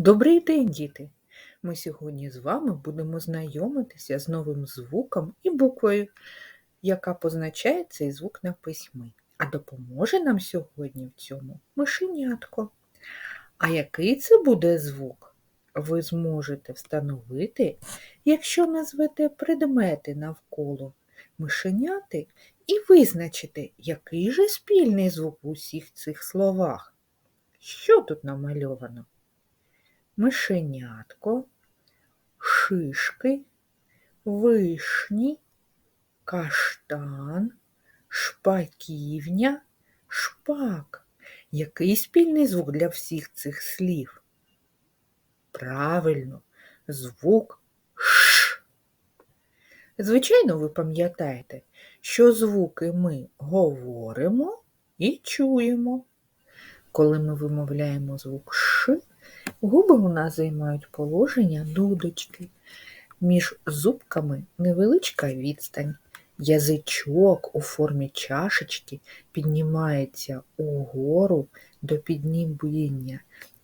Добрий день, діти! Ми сьогодні з вами будемо знайомитися з новим звуком і буквою, яка позначає цей звук на письмі. А допоможе нам сьогодні в цьому мишенятко. А який це буде звук? Ви зможете встановити, якщо назвете предмети навколо мишеняти і визначите, який же спільний звук у всіх цих словах. Що тут намальовано? Мишенятко, шишки, вишні, каштан, шпаківня, шпак. Який спільний звук для всіх цих слів? Правильно, звук Ш. Звичайно, ви пам'ятаєте, що звуки ми говоримо і чуємо. Коли ми вимовляємо звук Ш, Губи у нас займають положення дудочки. Між зубками невеличка відстань. Язичок у формі чашечки піднімається угору до піднібіння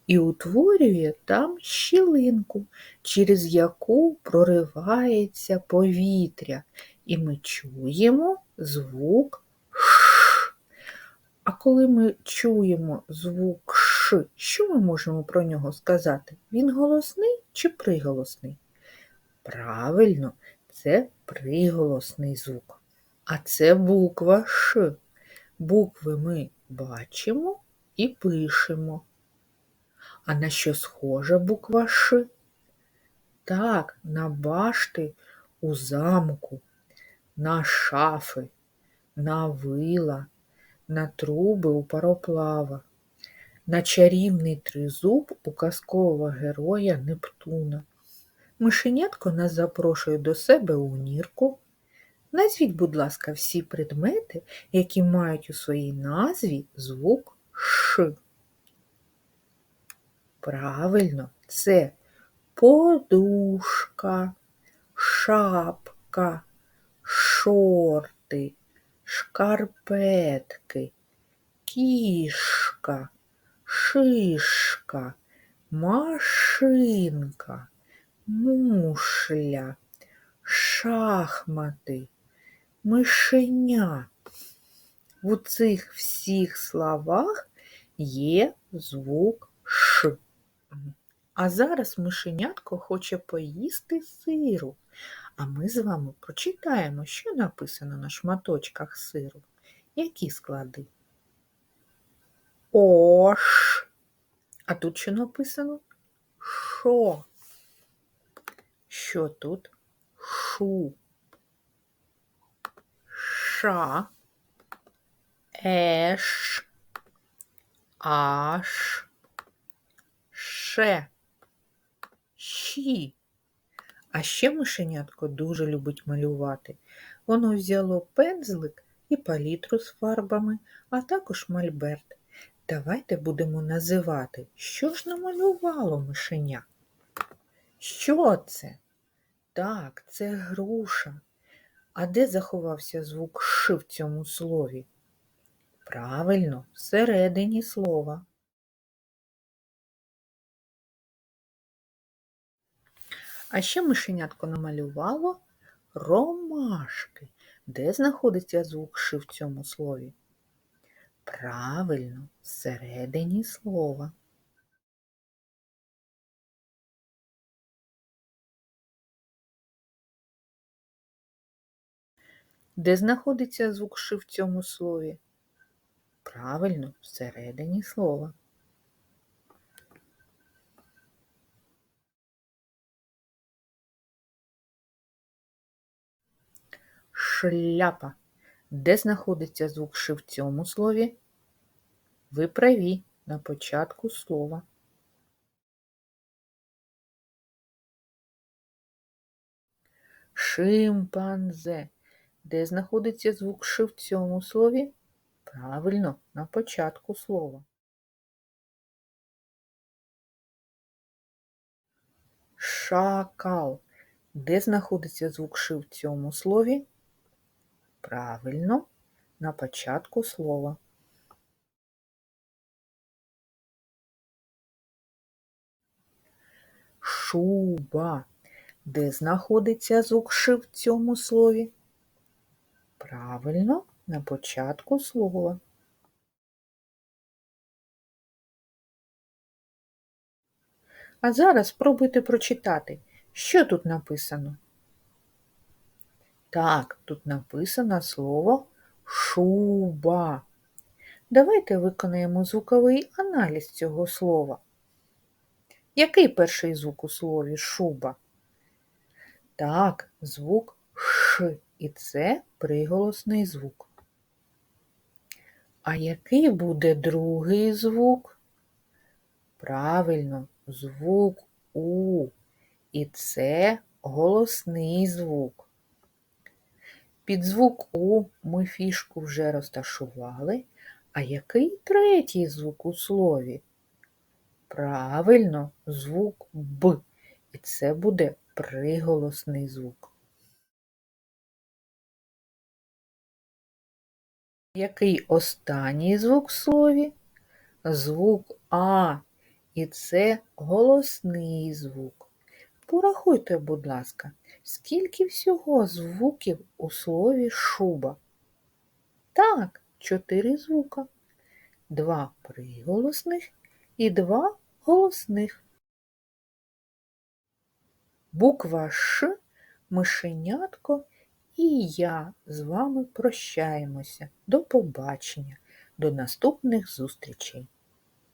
і утворює там щілинку, через яку проривається повітря, і ми чуємо звук. А коли ми чуємо звук Ш. Що ми можемо про нього сказати? Він голосний чи приголосний? Правильно, це приголосний звук. А це буква Ш. Букви ми бачимо і пишемо. А на що схожа буква Ш? Так, на башти у замку, на шафи, на вила, на труби у пароплава на чарівний тризуб у казкового героя Нептуна. Мишенятко нас запрошує до себе у нірку. Назвіть, будь ласка, всі предмети, які мають у своїй назві звук Ш. Правильно, це подушка, шапка, шорти, шкарпетки, кішка, шишка, машинка, мушля, шахмати, мишеня. У цих всіх словах є звук Ш. А зараз мишенятко хоче поїсти сиру. А ми з вами прочитаємо, що написано на шматочках сиру. Які склади? Ош. А тут що написано? Шо? Що тут? Шу. Ша. Еш. Аш. Ше. Щі. А ще мишенятко дуже любить малювати. Воно взяло пензлик і палітру з фарбами, а також мольберт. Давайте будемо називати, що ж намалювало мишеня. Що це? Так, це груша. А де заховався звук Ш в цьому слові? Правильно, всередині слова. А ще мишенятко намалювало ромашки. Де знаходиться звук Ш в цьому слові? Правильно, всередині слова. Де знаходиться звук «ши» в цьому слові? Правильно, всередині слова. Шляпа. Де знаходиться звук «ши» в цьому слові? Ви праві на початку слова. Шимпанзе. Де знаходиться звук «ш» в цьому слові? Правильно, на початку слова. Шакал. Де знаходиться звук «ш» в цьому слові? Правильно, на початку слова. шуба. Де знаходиться звук Ш в цьому слові? Правильно, на початку слова. А зараз спробуйте прочитати, що тут написано. Так, тут написано слово шуба. Давайте виконаємо звуковий аналіз цього слова. Який перший звук у слові шуба? Так, звук Ш, і це приголосний звук. А який буде другий звук? Правильно, звук У. І це голосний звук. Під звук У ми фішку вже розташували. А який третій звук у слові? Правильно, звук Б. І це буде приголосний звук. Який останній звук в слові? Звук А. І це голосний звук. Порахуйте, будь ласка, скільки всього звуків у слові шуба? Так, чотири звука. Два приголосних і два голосних. Буква Ш, мишенятко і я з вами прощаємося. До побачення, до наступних зустрічей.